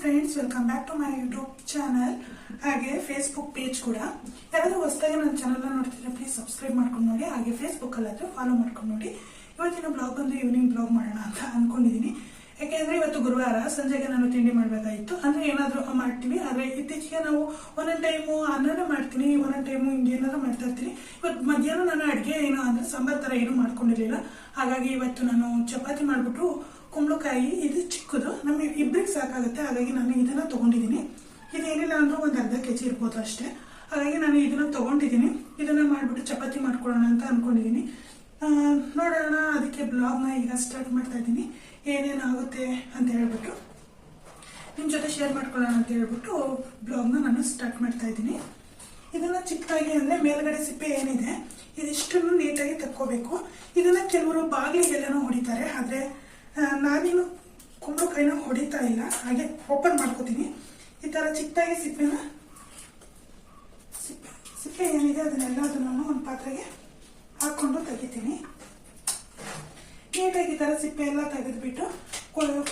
Friends welcome back to my YouTube channel ಹಾಗೆ Facebook page ಕೂಡ. ಯಾರಾದ್ರೂ ಹೊಸದಾಗಿ ನನ್ನ ಚಾನಲ್ನ ನೋಡ್ತಿದ್ರೆ ಪ್ಲೀಸ್ ಸಬ್ಸ್ಕ್ರೈಬ್ ಮಾಡ್ಕೊಂಡು ನೋಡಿ, ಹಾಗೆ ಫೇಸ್ಬುಕ್ ಅಲ್ಲಾದ್ರೆ ಫಾಲೋ ಮಾಡ್ಕೊಂಡು ನೋಡಿ. ಇವತ್ತಿನ ಬ್ಲಾಗ್ ಬಂದು ಈವ್ನಿಂಗ್ ಬ್ಲಾಗ್ ಮಾಡೋಣ ಅಂತ ಅನ್ಕೊಂಡಿದ್ದೀನಿ ಯಾಕೆಂದ್ರೆ ಇವತ್ತು ಗುರುವಾರ, ಸಂಜೆಗೆ ನಾನು ತಿಂಡಿ ಮಾಡಬೇಕಾಗಿತ್ತು. ಅಂದ್ರೆ ಏನಾದರೂ ಮಾಡ್ತೀವಿ, ಆದರೆ ಇತ್ತೀಚೆಗೆ ನಾವು ಒಂದೊಂದು ಟೈಮು ಅನ್ನನೇ ಮಾಡ್ತೀನಿ, ಒಂದೊಂದು ಟೈಮು ಹಿಂಗೆ ಏನಾದ್ರೂ ಮಾಡ್ತಾ ಇರ್ತೀನಿ. ಇವತ್ತು ಮಧ್ಯಾಹ್ನ ನಾನು ಅಡುಗೆ ಏನು ಅಂದ್ರೆ ಸಾಂಬಾರು ಥರ ಏನೂ ಮಾಡ್ಕೊಂಡಿರಲಿಲ್ಲ. ಹಾಗಾಗಿ ಇವತ್ತು ನಾನು ಚಪಾತಿ ಮಾಡಿಬಿಟ್ಟು ಕುಂಬಳಕಾಯಿ ಇದು ಚಿಕ್ಕದು. ನಮಗೆ ಇಬ್ಬರಿಗೆ ಸಾಕಾಗುತ್ತೆ, ಹಾಗಾಗಿ ನಾನು ಇದನ್ನ ತಗೊಂಡಿದ್ದೀನಿ. ಇದೇನಿಲ್ಲ ಅಂದರೂ ಒಂದು ಅರ್ಧ ಕೆ ಜಿ ಇರ್ಬೋದು ಅಷ್ಟೇ. ಹಾಗಾಗಿ ನಾನು ಇದನ್ನ ತಗೊಂಡಿದ್ದೀನಿ. ಇದನ್ನ ಮಾಡಿಬಿಟ್ಟು ಚಪಾತಿ ಮಾಡ್ಕೊಳ್ಳೋಣ ಅಂತ ಅಂದ್ಕೊಂಡಿದ್ದೀನಿ ನೋಡೋಣ, ಅದಕ್ಕೆ ಬ್ಲಾಗ್ನ ಈಗ ಸ್ಟಾರ್ಟ್ ಮಾಡ್ತಾ ಇದ್ದೀನಿ. ಏನೇನು ಆಗುತ್ತೆ ಅಂತ ಹೇಳ್ಬಿಟ್ಟು. ನಿಮ್ಮ ಜೊತೆ ಶೇರ್ ಮಾಡ್ಕೊಳ್ಳೋಣ ಅಂತ ಹೇಳ್ಬಿಟ್ಟು ಬ್ಲಾಗ್ನ ನಾನು ಸ್ಟಾರ್ಟ್ ಮಾಡ್ತಾ ಇದ್ದೀನಿ. ಇದನ್ನ ಚಿಕ್ಕದಾಗಿ ಅಂದ್ರೆ ಮೇಲ್ಗಡೆ ಸಿಪ್ಪೆ ಏನಿದೆ, ಇದಿಷ್ಟನ್ನು ನೀಟಾಗಿ ತಕ್ಕೋಬೇಕು. ಇದನ್ನ ಕೆಲವರು ಬಾಗಿಲಿಗೆಲ್ಲನೂ ಹೊಡಿತಾರೆ, ಆದ್ರೆ ನಾನೇನು ಕುಂಬಳಕಾಯಿನ ಹೊಡಿತಾ ಇಲ್ಲ, ಹಾಗೆ ಓಪನ್ ಮಾಡ್ಕೋತೀನಿ. ಈ ಥರ ಚಿಕ್ಕದಾಗಿ ಸಿಪ್ಪೆನ ಸಿಪ್ಪೆ ಸಿಪ್ಪೆ ಏನಿದೆ ಅದನ್ನೆಲ್ಲ ಅದನ್ನು ಒಂದು ಪಾತ್ರೆಗೆ ಹಾಕ್ಕೊಂಡು ತೆಗಿತೀನಿ. ನೀಟಾಗಿ ಈ ಥರ ಸಿಪ್ಪೆ ಎಲ್ಲ ತೆಗೆದ್ಬಿಟ್ಟು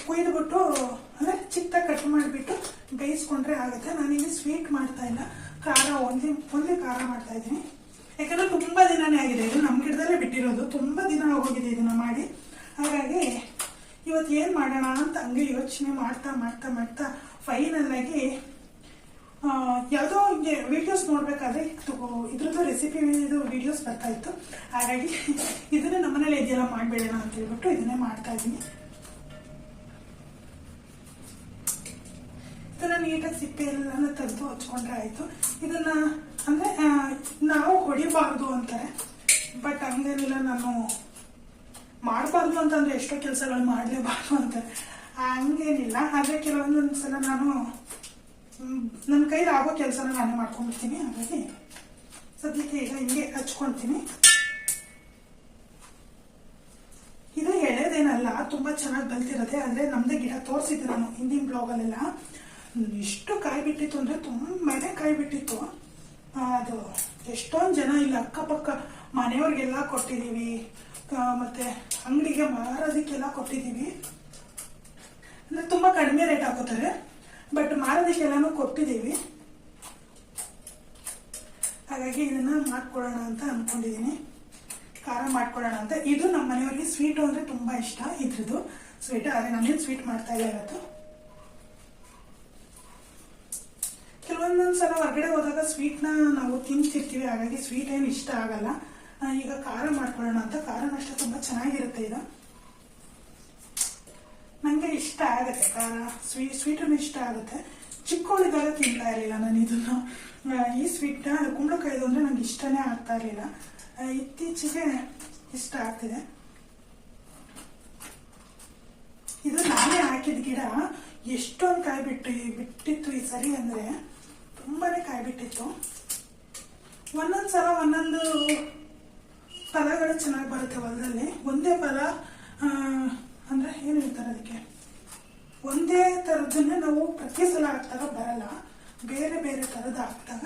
ಕೊಯ್ದುಬಿಟ್ಟು, ಅಂದರೆ ಚಿಕ್ಕದಾಗಿ ಕಟ್ ಮಾಡಿಬಿಟ್ಟು ಬೇಯಿಸ್ಕೊಂಡ್ರೆ ಆಗುತ್ತೆ. ನಾನಿಲ್ಲಿ ಸ್ವೀಟ್ ಮಾಡ್ತಾ ಇಲ್ಲ. ಖಾರ, ಒಂದೇ ಒಂದೇ ಖಾರ ಮಾಡ್ತಾ ಇದ್ದೀನಿ. ಯಾಕಂದರೆ ತುಂಬ ದಿನನೇ ಆಗಿದೆ. ಇದು ನಮ್ಮ ಗಿಡದಲ್ಲೇ ಬಿಟ್ಟಿರೋದು. ತುಂಬ ದಿನ ಆಗೋಗಿದೆ ಇದನ್ನು ಮಾಡಿ. ಹಾಗಾಗಿ ಇವತ್ತು ಏನು ಮಾಡೋಣ ಅಂತ ಹಂಗೆ ಯೋಚನೆ ಮಾಡ್ತಾ ಮಾಡ್ತಾ ಮಾಡ್ತಾ ಫೈನಲ್ ಆಗಿ ಆ, ಯಾವುದೋ ಹಿಂಗೆ ವಿಡಿಯೋಸ್ ನೋಡಬೇಕಾದ್ರೆ ಇದು- ಇದ್ರದ್ದು ರೆಸಿಪಿ ಇದು ವಿಡಿಯೋಸ್ ಬರ್ತಾ ಇತ್ತು. ಹಾಗಾಗಿ ಇದನ್ನೇ ನಮ್ಮನೇಲಿ ಇದೆಯಲ್ಲ ಮಾಡಬೇಡೋಣ ಅಂತ ಹೇಳ್ಬಿಟ್ಟು ಇದನ್ನೇ ಮಾಡ್ತಾ ಇದ್ದೀನಿ. ಇದನ್ನ ನೀಟಾಗಿ ಸಿಪ್ಪೆ ಎಲ್ಲ ತೆಗೆದು ಹಚ್ಕೊಂಡ್ರೆ ಆಯಿತು. ಇದನ್ನ ಅಂದರೆ ನಾವು ಹೊಡಿಬಾರ್ದು ಅಂತಾರೆ. ಬಟ್ ಹಂಗೇನಿಲ್ಲ ನಾನು ಮಾಡಬಾರ್ದು ಅಂತಂದ್ರೆ ಎಷ್ಟೋ ಕೆಲಸಗಳು ಮಾಡಲೇಬಾರ್ದು ಅಂತ ಹಂಗೇನಿಲ್ಲ. ಆದರೆ ಕೆಲವೊಂದೊಂದು ಸಲ ನಾನು ನನ್ನ ಕೈಲಿ ಆಗೋ ಕೆಲಸನ ನಾನೇ ಮಾಡ್ಕೊಂಡ್ಬಿಡ್ತೀನಿ. ಹಾಗಾಗಿ ಸದ್ಯಕ್ಕೆ ಈಗ ಹಿಂಗೆ ಹಚ್ಕೊಳ್ತೀನಿ ಇದು ಎಳೆದೇನಲ್ಲ ತುಂಬಾ ಚೆನ್ನಾಗಿ ಬಲ್ತಿರತ್ತೆ ಅಂದ್ರೆ ನಮ್ಮದೇ ಗಿಡ ತೋರಿಸಿದ್ದೆ ನಾನು ಹಿಂದಿನ ಬ್ಲಾಗಲ್ಲೆಲ್ಲ. ಎಷ್ಟು ಕಾಯಿ ಬಿಟ್ಟಿತ್ತು ಅಂದ್ರೆ ತುಂಬಾನೇ ಕಾಯಿ ಬಿಟ್ಟಿತ್ತು ಅದು ಎಷ್ಟೊಂದು ಜನ ಇಲ್ಲಿ, ಅಕ್ಕಪಕ್ಕ ಮನೆಯವ್ರಿಗೆಲ್ಲ ಕೊಟ್ಟಿದ್ದೀವಿ ಮತ್ತು ಮತ್ತೆ ಅಂಗಡಿಗೆ ಮಾರೋದಕ್ಕೆಲ್ಲ ಕೊಟ್ಟಿದ್ದೀವಿ ಅಂದ್ರೆ ತುಂಬಾ ಕಡಿಮೆ ರೇಟ್ ಹಾಕೋತಾರೆ ಬಟ್ ಮಾರೋದಕ್ಕೆಲ್ಲನೂ ಕೊಟ್ಟಿದ್ದೀವಿ. ಹಾಗಾಗಿ ಇದನ್ನ ಮಾಡ್ಕೊಳ್ಳೋಣ ಅಂತ ಅಂದ್ಕೊಂಡಿದ್ದೀನಿ ಖಾರ ಮಾಡ್ಕೊಳ್ಳೋಣ ಅಂತ. ಇದು ನಮ್ಮ ಮನೆಯವ್ರಿಗೆ ಸ್ವೀಟು ಅಂದರೆ ತುಂಬಾ ಇಷ್ಟ, ಇದ್ರದ್ದು. ಸ್ವೀಟ್ ಆದರೆ ನಾನೇನು ಸ್ವೀಟ್ ಮಾಡ್ತಾ ಇಲ್ಲ ಇವತ್ತು. ಕೆಲವೊಂದೊಂದು ಸಲ ಹೊರಗಡೆ ಹೋದಾಗ ಸ್ವೀಟ್ನ ನಾವು ತಿಂತಿರ್ತೀವಿ. ಹಾಗಾಗಿ ಸ್ವೀಟ್ ಏನು ಇಷ್ಟ ಆಗಲ್ಲ. ಈಗ ಖಾರ ಮಾಡ್ಕೊಳ್ಳೋಣ ಅಂತ. ಖಾರ ಅಷ್ಟೇ ತುಂಬಾ ಚೆನ್ನಾಗಿರುತ್ತೆ ಇದು. ನನಗೆ ಇಷ್ಟ ಆಗುತ್ತೆ. ಖಾರ ಸ್ವೀಟ್ ಸ್ವೀಟನ್ನು ಇಷ್ಟ ಆಗುತ್ತೆ. ಚಿಕ್ಕವಳಿದ್ದಾಗ ತಿಂತಾ ಇರಲಿಲ್ಲ ನಾನು ಇದನ್ನು. ಈ ಸ್ವೀಟ್ನ ಕುಂಬಳಕಾಯ್ದು ಅಂದ್ರೆ ನಂಗೆ ಇಷ್ಟನೇ ಆಗ್ತಾ ಇರಲಿಲ್ಲ. ಇತ್ತೀಚೆಗೆ ಇಷ್ಟ ಆಗ್ತಿದೆ. ಇದು ನಾನೇ ಹಾಕಿದ ಗಿಡ. ಎಷ್ಟೊಂದು ಕಾಯಿ ಬಿಟ್ಟು ಬಿಟ್ಟಿತ್ತು ಈ ಸರಿ ಅಂದ್ರೆ ತುಂಬಾನೇ ಕಾಯಿ ಬಿಟ್ಟಿತ್ತು ಒಂದೊಂದು ಸಲ ಒಂದೊಂದು ಫಲಗಳು ಚೆನ್ನಾಗಿ ಬರುತ್ತೆ ಹೊಲದಲ್ಲಿ. ಒಂದೇ ಫಲ ಅಂದರೆ ಏನು ಹೇಳ್ತಾರೆ ಅದಕ್ಕೆ? ಒಂದೇ ಥರದ್ದನ್ನೇ ನಾವು ಪ್ರತಿ ಸಲ ಹಾಕಿದಾಗ ಬರಲ್ಲ. ಬೇರೆ ಬೇರೆ ಥರದ್ದು ಹಾಕಿದಾಗ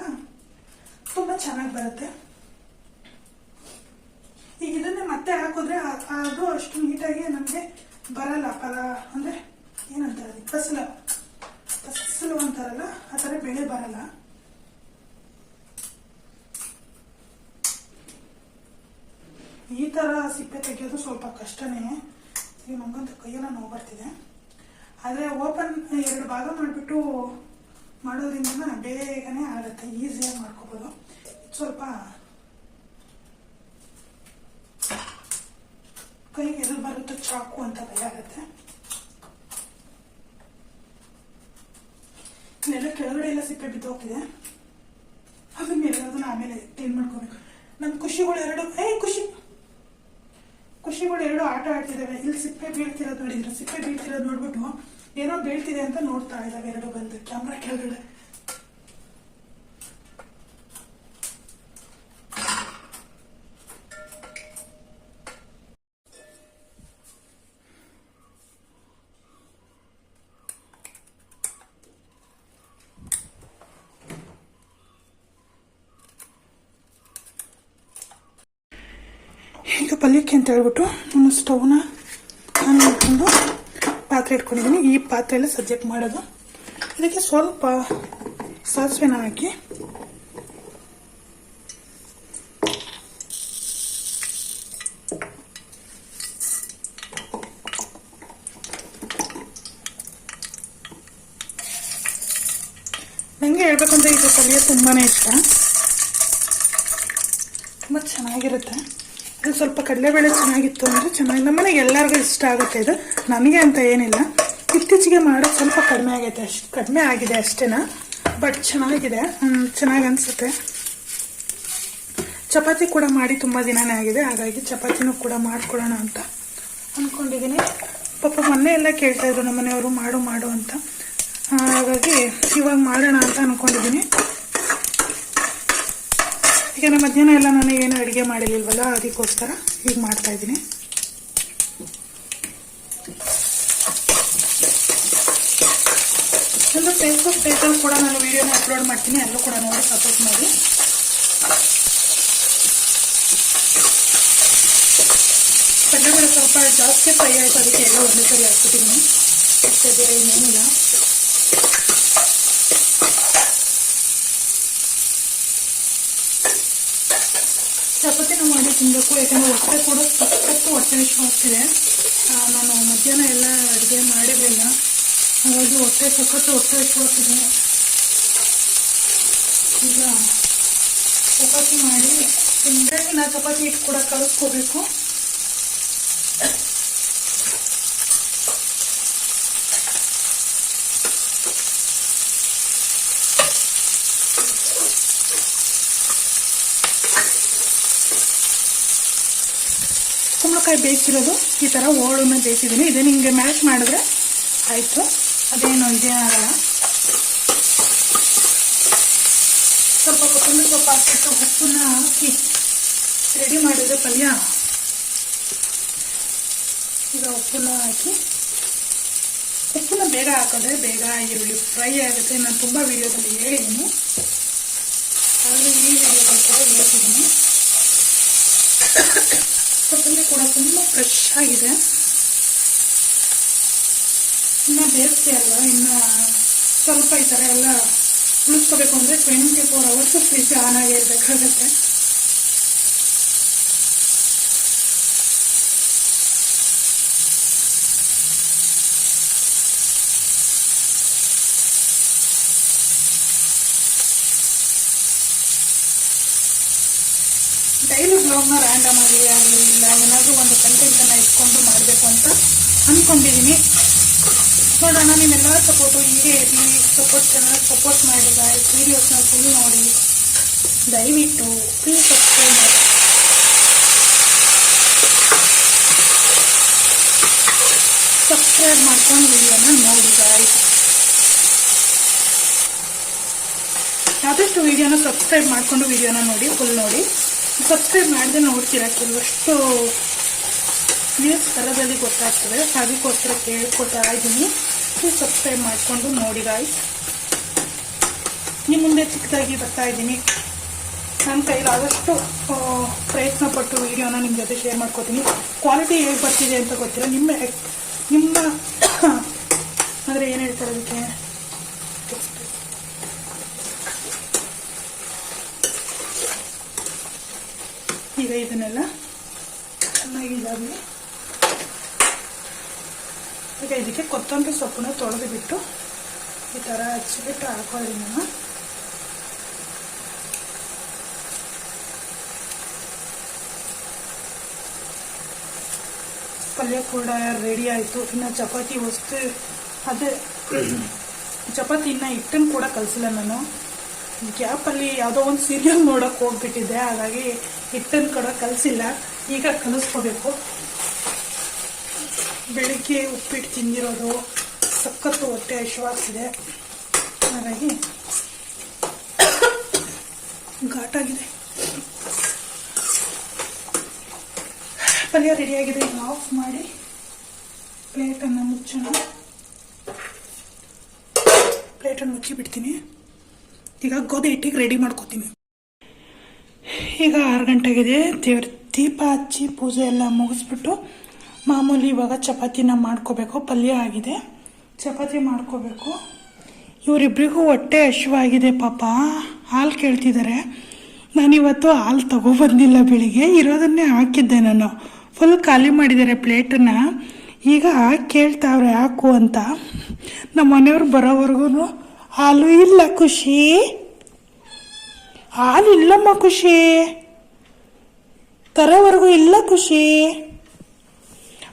ತುಂಬಾ ಚೆನ್ನಾಗಿ ಬರುತ್ತೆ. ಈಗ ಇದನ್ನೇ ಮತ್ತೆ ಹಾಕಿದ್ರೆ ಅದು ಅಷ್ಟು ನೀಟಾಗಿ ನಮಗೆ ಬರಲ್ಲ. ಫಲ, ಅಂದ್ರೆ ಏನಂತಾರೆ ಫಸಲ. ಫಸಲು ಅಂತಾರಲ್ಲ, ಆ ಥರ ಬೆಳೆ ಬರಲ್ಲ ಈ ತರ ಸಿಪ್ಪೆ ತೆಗೆಯೋದು ಸ್ವಲ್ಪ ಕಷ್ಟನೇ ಈಗ ನಂಗಂತೂ ಕೈಯೆಲ್ಲ ನೋವು ಬರ್ತಿದೆ ಆದರೆ ಓಪನ್ ಎರಡು ಭಾಗ ಮಾಡಿಬಿಟ್ಟು ಮಾಡೋದ್ರಿಂದ ಬೇಗನೆ ಆಗುತ್ತೆ ಈಸಿಯಾಗಿ ಮಾಡ್ಕೋಬೋದು. ಸ್ವಲ್ಪ ಕೈಗೆ ಎಲ್ಲಿ ಬರುತ್ತೋ ಚಾಕು ಅಂತ ಭಯ ಆಗುತ್ತೆ. ಇಲ್ಲೆಲ್ಲ ಕೆಳಗಡೆ ಎಲ್ಲ ಸಿಪ್ಪೆ ಬಿದ್ದು ಹೋಗ್ತಿದೆ. ಅದನ್ನ ಆಮೇಲೆ ಕ್ಲೀನ್ ಮಾಡ್ಕೋಬೇಕು. ನಮ್ಮ ಖುಷಿಗಳು ಎರಡು ಏ, ಖುಷಿ! ಖುಷಿಗಳು ಎರಡು ಆಟ ಆಡ್ತಿದ್ದಾವೆ ಇಲ್ಲಿ ಸಿಪ್ಪೆ ಬೀಳ್ತಿರೋದು ನೋಡಿದ್ರು, ಸಿಪ್ಪೆ ಬೀಳ್ತಿರೋದು ನೋಡ್ಬಿಟ್ಟು ಏನೋ ಬೀಳ್ತಿದೆ ಅಂತ ನೋಡ್ತಾ ಇದ್ದಾವೆ ಎರಡು ಬಂದು, ಕ್ಯಾಮ್ರಾ ಕೆಳಗಡೆ. ಪಲ್ಯಕ್ಕೆ ಅಂತ ಹೇಳ್ಬಿಟ್ಟು ಒಂದು ಸ್ಟವ್ನ ಆನ್ ಮಾಡಿಕೊಂಡು ಪಾತ್ರೆ ಇಟ್ಕೊಂಡಿದ್ದೀನಿ. ಈ ಪಾತ್ರೆಯಲ್ಲಿ ಸದ್ಯಕ್ಕೆ ಮಾಡೋದು. ಇದಕ್ಕೆ ಸ್ವಲ್ಪ ಸಾಸಿವೆನ ಹಾಕಿ. ನನಗೆ ಹೇಳ್ಬೇಕಂದ್ರೆ ಇದು ಪಲ್ಯ ತುಂಬಾ ಇಷ್ಟ. ತುಂಬ ಚೆನ್ನಾಗಿರುತ್ತೆ. ಇದು ಸ್ವಲ್ಪ ಕಡಲೆಬೇಳೆ ಚೆನ್ನಾಗಿತ್ತು ಅಂದರೆ ಚೆನ್ನಾಗಿ. ನಮ್ಮನೆಗೆ ಎಲ್ಲರಿಗೂ ಇಷ್ಟ ಆಗುತ್ತೆ ಇದು. ನನಗೆ ಅಂತ ಏನಿಲ್ಲ. ಇತ್ತೀಚೆಗೆ ಮಾಡೋದು ಸ್ವಲ್ಪ ಕಡಿಮೆ ಆಗೈತೆ ಅಷ್ಟು, ಕಡಿಮೆ ಆಗಿದೆ ಅಷ್ಟೇನಾ? ಬಟ್ ಚೆನ್ನಾಗಿದೆ. ಚೆನ್ನಾಗಿ ಅನಿಸುತ್ತೆ. ಚಪಾತಿ ಕೂಡ ಮಾಡಿ ತುಂಬ ದಿನನೇ ಆಗಿದೆ. ಹಾಗಾಗಿ ಚಪಾತಿನೂ ಕೂಡ ಮಾಡ್ಕೊಳ್ಳೋಣ ಅಂತ ಅಂದ್ಕೊಂಡಿದ್ದೀನಿ ಪಾಪ ಮೊನ್ನೆ ಎಲ್ಲ ಕೇಳ್ತಾ ಇದ್ರು ನಮ್ಮ ಮನೆಯವರು, ಮಾಡು ಮಾಡು ಅಂತ. ಹಾಗಾಗಿ ಇವಾಗ ಮಾಡೋಣ ಅಂತ ಅಂದ್ಕೊಂಡಿದ್ದೀನಿ ಈಗ ಮಧ್ಯಾಹ್ನ ಎಲ್ಲ ನಾನು ಏನು ಅಡುಗೆ ಮಾಡಲಿಲ್ವಲ್ಲ ಅದಕ್ಕೋಸ್ಕರ ಈಗ ಮಾಡ್ತಾ ಇದ್ದೀನಿ. ಒಂದು ಫೇಸ್ಬುಕ್ ಪೇಜಲ್ಲಿ ಕೂಡ ನಾನು ವೀಡಿಯೋನ ಅಪ್ಲೋಡ್ ಮಾಡ್ತೀನಿ, ಅಲ್ಲೂ ಕೂಡ ನೋಡಿ ಸಪೋರ್ಟ್ ಮಾಡಿ. ಕಡಲೆಬೇಳೆ ಸ್ವಲ್ಪ ಜಾಸ್ತಿ ಫ್ರೈ ಆಯಿತು, ಅದಕ್ಕೆ ಎಲ್ಲ ಒಂದೇ ಸರಿ ಹಾಕ್ಬಿಟ್ಟಿದ್ದೀನಿ. ಇನ್ನೇನಿಲ್ಲ. ಚಪಾತಿನ ಮಾಡಿ ತಿನ್ನಬೇಕು ಯಾಕಂದರೆ ಹೊಟ್ಟೆ ಕೂಡ ಸಖತ್ತು ಹೊಟ್ಟೆ ಆಗ್ತಿದೆ. ನಾನು ಮಧ್ಯಾಹ್ನ ಎಲ್ಲ ಅಡುಗೆ ಮಾಡಿರಲಿಲ್ಲ. ಹಾಗಾಗಿ ಹೊಟ್ಟೆ ಸಖತ್ತು ಹೊಟ್ಟೆ ಆಗ್ತಿದೆ. ಈಗ ಚಪಾತಿ ಮಾಡಿ, ತಿಂದರೆ ನಾ ಚಪಾತಿ ಹಿಟ್ಟು ಕೂಡ ಕಲಿಸ್ಕೋಬೇಕು ಕುಂಬಳಕಾಯಿ ಬೇಯಿಸಿರೋದು ಈ ಥರ ಹೋಳನ್ನು ಬೇಯಿಸಿದ್ದೀನಿ. ಇದೇ ನಿಮಗೆ ಮ್ಯಾಶ್ ಮಾಡಿದ್ರೆ ಆಯಿತು. ಅದೇನು ಇದೇ ಆಗಲ್ಲ. ಸ್ವಲ್ಪ ಕೊತ್ತಂಬರಿ ಸೊಪ್ಪು ಹಾಕಿಟ್ಟು ಉಪ್ಪನ್ನ ಹಾಕಿ ರೆಡಿ ಮಾಡಿದ್ರೆ ಪಲ್ಯ. ಈಗ ಉಪ್ಪನ್ನ ಹಾಕಿ ಉಪ್ಪನ್ನ ಬೇಗ ಹಾಕಿದ್ರೆ ಬೇಗ ಈರುಳ್ಳಿ ಫ್ರೈ ಆಗುತ್ತೆ. ನಾನು ತುಂಬ ವೀಡಿಯೋದಲ್ಲಿ ಹೇಳಿದ್ದೀನಿ. ಆದರೆ ಈ ವಿಡಿಯೋದಲ್ಲಿ ಕೂಡ ಹೇಳ್ತಿದ್ದೀನಿ. ಕೊತ್ತಂಬರಿ ಕೂಡ ತುಂಬ ಫ್ರೆಶ್ ಆಗಿದೆ. ಇನ್ನು ಬೇಸಿಗೆ ಅಲ್ವಾ? ಇನ್ನು ಸ್ವಲ್ಪ ಈ ಥರ ಎಲ್ಲ ಉಳಿಸ್ಕೋಬೇಕು ಅಂದರೆ twenty four hours fridge on ಆಗೇ ಇರಬೇಕಾಗತ್ತೆ. ಡೈಲಿ ಬ್ಲಾಗ್ನ ರ್ಯಾಂಡಮ್ ಆಗಿ ಆಗಲಿ, ಇಲ್ಲ ಏನಾದರೂ ಒಂದು ಕಂಟೆಂಟನ್ನು ಇಟ್ಕೊಂಡು ಮಾಡಬೇಕು ಅಂತ ಅಂದ್ಕೊಂಡಿದ್ದೀನಿ ನೋಡೋಣ ನಿಮ್ಮೆಲ್ಲ ಸಪೋರ್ಟು ಹೀಗೆ ಇರಲಿ ಸಪೋರ್ಟ್ ಚೆನ್ನಾಗಿ ಸಪೋರ್ಟ್ ಮಾಡಿ ಗಾಯ್ಸ್ ವೀಡಿಯೋಸ್ನ ಫುಲ್ ನೋಡಿ. ದಯವಿಟ್ಟು ಪ್ಲೀಸ್ ಸಬ್ಸ್ಕ್ರೈಬ್ ಮಾಡಿ. ಸಬ್ಸ್ಕ್ರೈಬ್ ಮಾಡ್ಕೊಂಡು ವಿಡಿಯೋನ ನೋಡಿ ಗಾಯ್ಸ್ ಆದಷ್ಟು ವಿಡಿಯೋನ ಸಬ್ಸ್ಕ್ರೈಬ್ ಮಾಡಿಕೊಂಡು ವಿಡಿಯೋನ ನೋಡಿ ಫುಲ್ ನೋಡಿ. ಸಬ್ಸ್ಕ್ರೈಬ್ ಮಾಡಿದೆ ನೋಡ್ತೀರಾ ಕೆಲವಷ್ಟು ನ್ಯೂಸ್ ಥರದಲ್ಲಿ ಗೊತ್ತಾಗ್ತದೆ. ಅದಕ್ಕೋಸ್ಕರ ಕೇಳ್ಕೊತಾ ಇದ್ದೀನಿ ನೀವು ಸಬ್ಸ್ಕ್ರೈಬ್ ಮಾಡಿಕೊಂಡು ನೋಡಿ ಗಾಯ್ಸ್ ನಿಮ್ಮ ಮುಂದೆ ಚಿಕ್ಕದಾಗಿ ಬರ್ತಾ ಇದ್ದೀನಿ ನನ್ನ ಕೈಲಾದಷ್ಟು ಆದಷ್ಟು ಪ್ರಯತ್ನ ಪಟ್ಟು ವೀಡಿಯೋನ ನಿಮ್ಮ ಜೊತೆ ಶೇರ್ ಮಾಡ್ಕೋತೀನಿ. ಕ್ವಾಲಿಟಿ ಹೇಗೆ ಬರ್ತಿದೆ ಅಂತ ಗೊತ್ತಿಲ್ಲ. ನಿಮ್ಮ ನಿಮ್ಮ, ಅಂದರೆ ಏನು ಹೇಳ್ತಾರೆ ಅದಕ್ಕೆ? ಈಗ ಇದನ್ನೆಲ್ಲ ಚೆನ್ನಾಗಿ ಇದಾಗಲಿ ಈಗ ಇದಕ್ಕೆ ಕೊತ್ತಂಬರಿ ಸೊಪ್ಪನ್ನ ತೊಳೆದು ಬಿಟ್ಟು ಈ ಥರ ಹಚ್ಚಿಬಿಟ್ಟು ಹಾಕೋದ್ರಿ ನಾನು ಪಲ್ಯ ಕೂಡ ರೆಡಿ ಆಯಿತು. ಇನ್ನು ಚಪಾತಿ ವಸ್ತು ಅದೇ, ಚಪಾತಿ ಇನ್ನು ಹಿಟ್ಟನ್ನು ಕೂಡ ಕಲಿಸಿಲ್ಲ ನಾನು. ಗ್ಯಾಪಲ್ಲಿ ಯಾವುದೋ ಒಂದು ಸೀರಿಯಲ್ ನೋಡೋಕೆ ಹೋಗ್ಬಿಟ್ಟಿದ್ದೆ ಹಾಗಾಗಿ ಹಿಟ್ಟನ್ನು ಕೂಡ ಕಲಿಸಿಲ್ಲ. ಈಗ ಕಲಿಸ್ಕೋಬೇಕು. ಬೆಳಿಗ್ಗೆ ಉಪ್ಪಿಟ್ಟು ತಿಂದಿರೋದು ಸಖತ್ತು ಹೊಟ್ಟೆ ಹಶುವಾಗ್ತಿದೆ ಹಾಗಾಗಿ ಘಾಟಾಗಿದೆ. ಪಲ್ಯ ರೆಡಿಯಾಗಿದೆ ಆಫ್ ಮಾಡಿ ಪ್ಲೇಟನ್ನು ಮುಚ್ಚೋಣ. ಪ್ಲೇಟನ್ನು ಮುಚ್ಚಿ ಬಿಡ್ತೀನಿ ಈಗ ಗೋಧಿ ಹಿಟ್ಟಿಗೆ ರೆಡಿ ಮಾಡ್ಕೋತೀನಿ. ಈಗ ಆರು ಗಂಟೆಗಿದೆ. ದೇವ್ರ ದೀಪ ಹಚ್ಚಿ ಪೂಜೆ ಎಲ್ಲ ಮುಗಿಸ್ಬಿಟ್ಟು ಮಾಮೂಲಿ ಇವಾಗ ಚಪಾತಿನ ಮಾಡ್ಕೋಬೇಕು. ಪಲ್ಯ ಆಗಿದೆ. ಚಪಾತಿ ಮಾಡ್ಕೋಬೇಕು. ಇವರಿಬ್ರಿಗೂ ಹೊಟ್ಟೆ ಹಶುವಾಗಿದೆ ಪಾಪ. ಹಾಲು ಕೇಳ್ತಿದ್ದಾರೆ ನಾನಿವತ್ತು ಹಾಲು ತಗೊಬಂದಿಲ್ಲ ಬೆಳಿಗ್ಗೆ. ಇರೋದನ್ನೇ ಹಾಕಿದ್ದೆ ನಾನು. ಫುಲ್ ಖಾಲಿ ಮಾಡಿದ್ದಾರೆ ಪ್ಲೇಟನ್ನ ಈಗ ಕೇಳ್ತಾವ್ರೆ, ಹಾಕು ಅಂತ. ನಮ್ಮ ಮನೆಯವ್ರು ಬರೋವರೆಗೂ ಹಾಲು ಇಲ್ಲ ಖುಷಿ. ಹಾಲು ಇಲ್ಲಮ್ಮ ಖುಷಿ. ತರೋವರೆಗೂ ಇಲ್ಲ ಖುಷಿ.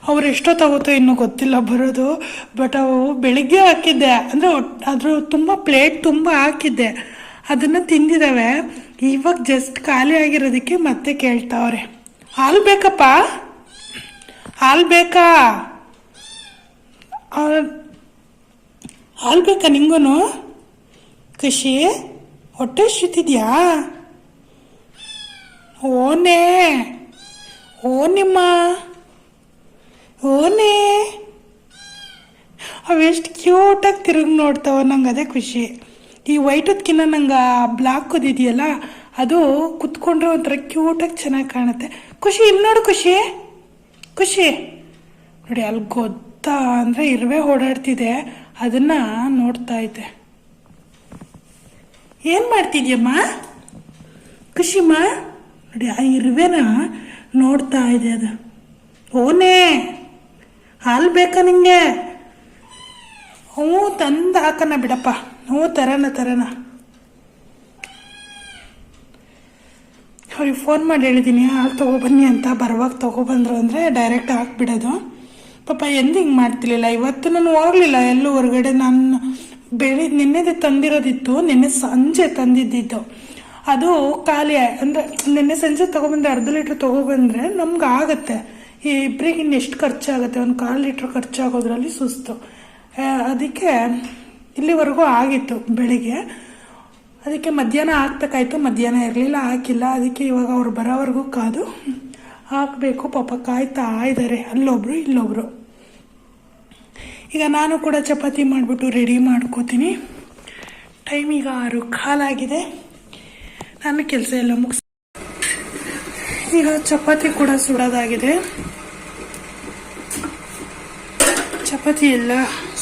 ಅವ್ರು ತಗೋತೋ ಇನ್ನೂ ಗೊತ್ತಿಲ್ಲ ಬರೋದು ಬಟ್ ಅವು ಬೆಳಿಗ್ಗೆ ಹಾಕಿದ್ದೆ. ಅಂದರೆ ಅದ್ರ ತುಂಬ ಪ್ಲೇಟ್ ತುಂಬ ಹಾಕಿದ್ದೆ. ಅದನ್ನು ತಿಂದಿದ್ದಾವೆ ಇವಾಗ ಜಸ್ಟ್ ಖಾಲಿ ಆಗಿರೋದಕ್ಕೆ ಮತ್ತೆ ಕೇಳ್ತಾವ್ರೆ. ಹಾಲು ಬೇಕಪ್ಪ? ಹಾಲು ಬೇಕಾ? ಹಾಲು ಬೇಕಾ ನಿಂಗೂ ಖುಷಿ ಹೊಟ್ಟೆ ಶುತಿದ್ಯಾ ಓನೇ, ಓ ನಿಮ್ಮ, ಓನೇ. ಅವೆಷ್ಟು ಕ್ಯೂಟಾಗಿ ತಿರುಗಿ ನೋಡ್ತಾವ ನಂಗೆ ಅದೇ ಖುಷಿ. ಈ ವೈಟದ್ಕಿನ್ನ ನಂಗೆ ಬ್ಲಾಕ್ ಇದೆಯಲ್ಲ ಅದು ಕುತ್ಕೊಂಡ್ರೆ ಒಂಥರ ಕ್ಯೂಟಾಗಿ ಚೆನ್ನಾಗಿ ಕಾಣುತ್ತೆ. ಖುಷಿ ಇಲ್ಲಿ ನೋಡು ಖುಷಿ. ಖುಷಿ. ನೋಡಿ, ಅಲ್ಲಿ ಗೊತ್ತಾ ಅಂದರೆ ಇರುವೆ ಓಡಾಡ್ತಿದೆ. ಅದನ್ನು ನೋಡ್ತಾ ಐತೆ ಏನು ಮಾಡ್ತಿದ್ಯಮ್ಮ? ಖುಷಿಮ್ಮ? ನೋಡಿ, ಆ ಇರುವೆನ ನೋಡ್ತಾ ಇದೆ ಅದು. ಓನೇ, ಹಾಲು ಬೇಕಾ ನಿಂಗೆ? ಹ್ಞೂ, ತಂದು ಹಾಕೋಣ ಬಿಡಪ್ಪ. ಹ್ಞೂ ತರೋಣ ತರೋಣ ಅವ್ರಿಗೆ ಫೋನ್ ಮಾಡಿ ಹೇಳಿದ್ದೀನಿ ಹಾಲು ತೊಗೊಬನ್ನಿ ಅಂತ. ಬರುವಾಗ ತೊಗೊಬಂದ್ರು ಅಂದರೆ ಡೈರೆಕ್ಟ್ ಹಾಕ್ಬಿಡೋದು. ಪಾಪ, ಎಂದು ಹಿಂಗೆ ಮಾಡ್ತಿರ್ಲಿಲ್ಲ? ಇವತ್ತು ನಾನು ಹೋಗಲಿಲ್ಲ, ಎಲ್ಲೂ ಹೊರಗಡೆ. ನಾನು ಬೆಳಿ ನಿನ್ನೆದೇ ತಂದಿರೋದಿತ್ತು, ನಿನ್ನೆ ಸಂಜೆ ತಂದಿದ್ದಿದ್ದು ಅದು ಖಾಲಿ ಅಂದರೆ ನಿನ್ನೆ ಸಂಜೆ ತೊಗೊಬಂದ್ರೆ ಅರ್ಧ ಲೀಟ್ರ್ ತೊಗೊಬಂದ್ರೆ ನಮ್ಗೆ ಆಗುತ್ತೆ. ಈ ಇಬ್ಬರಿಗೆ ಇನ್ನೆಷ್ಟು ಖರ್ಚಾಗುತ್ತೆ? ಒಂದು ಕಾಲು ಲೀಟ್ರ್ ಖರ್ಚಾಗೋದ್ರಲ್ಲಿ ಸುಸ್ತು. ಅದಕ್ಕೆ ಇಲ್ಲಿವರೆಗೂ ಆಗಿತ್ತು ಬೆಳಿಗ್ಗೆ. ಅದಕ್ಕೆ ಮಧ್ಯಾಹ್ನ ಹಾಕ್ಬೇಕಾಯ್ತು ಮಧ್ಯಾಹ್ನ ಇರಲಿಲ್ಲ, ಹಾಕಿಲ್ಲ. ಅದಕ್ಕೆ ಇವಾಗ ಅವ್ರು ಬರೋವರೆಗೂ ಕಾದು ಹಾಕಬೇಕು. ಪಾಪ ಕಾಯ್ತಾ ಇದ್ದಾರೆ ಅಲ್ಲೊಬ್ರು, ಇಲ್ಲೊಬ್ರು. ಈಗ ನಾನು ಕೂಡ ಚಪಾತಿ ಮಾಡಿಬಿಟ್ಟು ರೆಡಿ ಮಾಡ್ಕೋತೀನಿ. ಟೈಮ್ ಈಗ ಆರು ಕಾಲಾಗಿದೆ ನಾನು ಕೆಲಸ ಎಲ್ಲ ಮುಗಿಸ್ ಈಗ ಚಪಾತಿ ಕೂಡ ಸುಡೋದಾಗಿದೆ. ಚಪಾತಿ ಎಲ್ಲ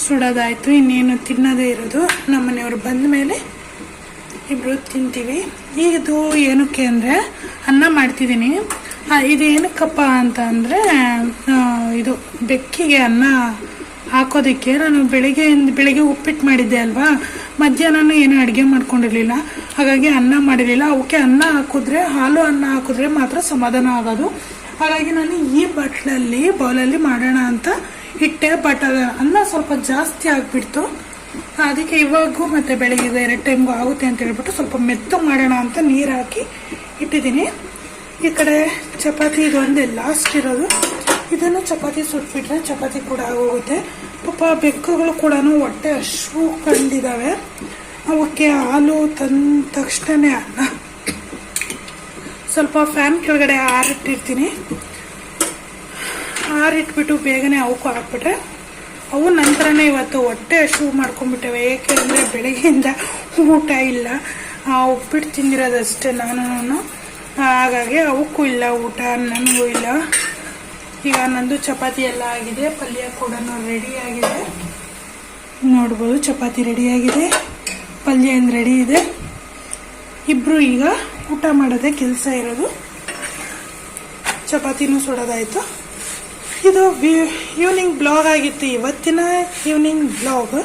ಸುಡೋದಾಯಿತು, ಇನ್ನೇನು ತಿನ್ನೋದೇ ಇರೋದು. ನಮ್ಮ ಮನೆಯವರು ಬಂದ ಮೇಲೆ ಇಬ್ಬರು ತಿಂತೀವಿ. ಇದು ಏನಕ್ಕೆ ಅಂದರೆ, ಅನ್ನ ಮಾಡ್ತಿದ್ದೀನಿ. ಇದು ಏನಕ್ಕಪ್ಪ ಅಂತ ಅಂದರೆ ಇದು ಬೆಕ್ಕಿಗೆ ಅನ್ನ ಹಾಕೋದಕ್ಕೆ ನಾನು ಬೆಳಿಗ್ಗೆ ಬೆಳಿಗ್ಗೆ ಉಪ್ಪಿಟ್ಟು ಮಾಡಿದ್ದೆ ಅಲ್ವಾ? ಮಧ್ಯಾಹ್ನ ಏನು ಅಡುಗೆ ಮಾಡ್ಕೊಂಡಿರಲಿಲ್ಲ. ಹಾಗಾಗಿ ಅನ್ನ ಮಾಡಿರಲಿಲ್ಲ. ಅವಕ್ಕೆ ಅನ್ನ ಹಾಕಿದ್ರೆ, ಹಾಲು ಅನ್ನ ಹಾಕಿದ್ರೆ ಮಾತ್ರ ಸಮಾಧಾನ ಆಗೋದು. ಹಾಗಾಗಿ ನಾನು ಈ ಬಟ್ಲಲ್ಲಿ, ಬೌಲಲ್ಲಿ ಮಾಡೋಣ ಅಂತ ಇಟ್ಟೆ. ಬಟ್ ಅನ್ನ ಸ್ವಲ್ಪ ಜಾಸ್ತಿ ಆಗಿಬಿಡ್ತು. ಅದಕ್ಕೆ ಇವಾಗೂ ಮತ್ತೆ ಬೆಳಗ್ಗೆ ಎರಡು ಟೈಮ್ಗೂ ಆಗುತ್ತೆ ಅಂತ ಹೇಳ್ಬಿಟ್ಟು ಸ್ವಲ್ಪ ಮೆತ್ತು ಮಾಡೋಣ ಅಂತ ನೀರು ಹಾಕಿ ಇಟ್ಟಿದ್ದೀನಿ. ಈ ಕಡೆ ಚಪಾತಿ ಇದೊಂದೇ ಲಾಸ್ಟ್ ಇರೋದು. ಇದನ್ನು ಚಪಾತಿ ಸುಟ್ಬಿಟ್ರೆ ಚಪಾತಿ ಕೂಡ ಆಗೋಗುತ್ತೆ. ಪಾಪ ಬೆಕ್ಕುಗಳು ಕೂಡ ಹೊಟ್ಟೆ ಅಷ್ಟು ಕಂಡಿದ್ದಾವೆ ಅವಕ್ಕೆ ಹಾಲು ತಂದ ತಕ್ಷಣನೇ ಅನ್ನ. ಸ್ವಲ್ಪ ಫ್ಯಾನ್ ಕೆಳಗಡೆ ಆರಿಟ್ಟಿರ್ತೀನಿ. ಆರಿಟ್ಬಿಟ್ಟು ಬೇಗನೆ ಅವಕ್ಕೂ ಹಾಕ್ಬಿಟ್ರೆ ಅವು ನಂತರನೇ ಇವತ್ತು ಹೊಟ್ಟೆ ಹಶು ಮಾಡ್ಕೊಂಡ್ಬಿಟ್ಟವೆ. ಏಕೆ ಅಂದರೆ ಬೆಳಗ್ಗೆಯಿಂದ ಊಟ ಇಲ್ಲ. ಉಪ್ಪಿಟ್ಟು ತಿಂದಿರೋದಷ್ಟೇ ನಾನು ಹಾಗಾಗಿ ಅವಕ್ಕೂ ಇಲ್ಲ, ಊಟ, ನನಗೂ ಇಲ್ಲ. ಈಗ ನಂದು ಚಪಾತಿ ಎಲ್ಲ ಆಗಿದೆ, ಪಲ್ಯ ಕೂಡ ರೆಡಿ ಆಗಿದೆ. ನೋಡ್ಬೋದು, ಚಪಾತಿ ರೆಡಿ ಆಗಿದೆ, ಪಲ್ಯ ಏನು ರೆಡಿ ಇದೆ. ಇಬ್ಬರು ಈಗ ಊಟ ಮಾಡೋದೇ ಕೆಲಸ ಇರೋದು. ಚಪಾತಿನೂ ಸುಡೋದಾಯಿತು. ಇದು ಈವ್ನಿಂಗ್ ಬ್ಲಾಗ್ ಆಗಿತ್ತು, ಇವತ್ತಿನ ಈವ್ನಿಂಗ್ ಬ್ಲಾಗ್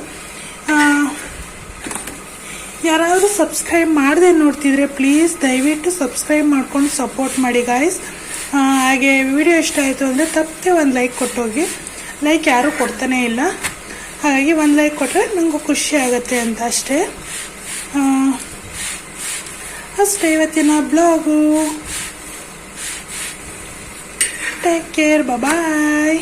ಯಾರಾದರೂ ಸಬ್ಸ್ಕ್ರೈಬ್ ಮಾಡದೆ ನೋಡ್ತಿದ್ರೆ ಪ್ಲೀಸ್ ದಯವಿಟ್ಟು ಸಬ್ಸ್ಕ್ರೈಬ್ ಮಾಡ್ಕೊಂಡು ಸಪೋರ್ಟ್ ಮಾಡಿ ಗಾಯ್ಸ್ ಹಾಗೆ ವಿಡಿಯೋ ಇಷ್ಟ ಆಯಿತು ಅಂದರೆ ತಪ್ಪದೆ ಒಂದು ಲೈಕ್ ಕೊಟ್ಟೋಗಿ. ಲೈಕ್ ಯಾರೂ ಕೊಡ್ತಾನೇ ಇಲ್ಲ. ಹಾಗಾಗಿ ಒಂದು ಲೈಕ್ ಕೊಟ್ಟರೆ ನನಗೂ ಖುಷಿ ಆಗುತ್ತೆ ಅಂತ ಅಷ್ಟೇ. ಅಷ್ಟೇ ಇವತ್ತಿನ ಬ್ಲಾಗು ಟೇಕ್ ಕೇರ್ ಬಾಯ್